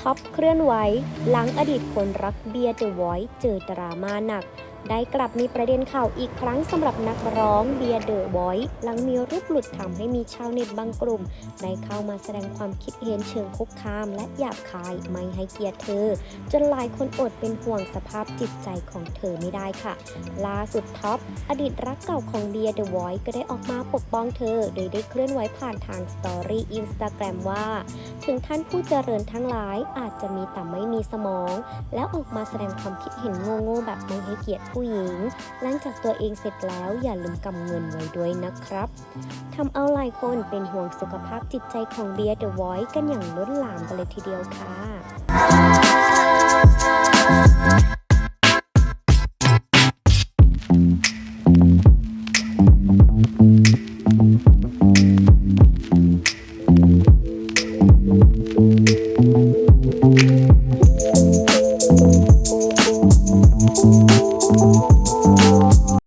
ท็อปเคลื่อนไหว หลังอดีตคนรักเบียร์เดอะไวท์เจอดราม่าหนัก ได้กลับมีประเด็นข่าวอีกครั้งสำหรับนักร้องเบียร์เดอะไวท์หลังมีรูปหลุดทำให้มีชาวเน็ตบางกลุ่ม ได้เข้ามาแสดงความคิดเห็นเชิงคุกคามและหยาบคายไม่ให้เกียรติเธอ จนหลายคนอดเป็นห่วงสภาพจิตใจของเธอไม่ได้ค่ะ ล่าสุดท็อปอดีตรักเก่าของเบียร์เดอะไวท์ก็ได้ออกมาปกป้องเธอ โดยได้เคลื่อนไหวผ่านทางสตอรี่อินสตาแกรมว่า ถึงท่านผู้เจริญทั้งหลายอาจจะมีแต่ไม่มีสมอง แล้วออกมาแสดงความคิดเห็นโง่ๆแบบไม่ให้เกียรติผู้หญิง หลังจากตัวเองเสร็จแล้วอย่าลืมกำเงินไว้ด้วยนะครับทำเอาหลายคนเป็นห่วงสุขภาพจิตใจของเบียร์เดอะไวท์กันอย่างล้นหลามกันเลยทีเดียวค่ะ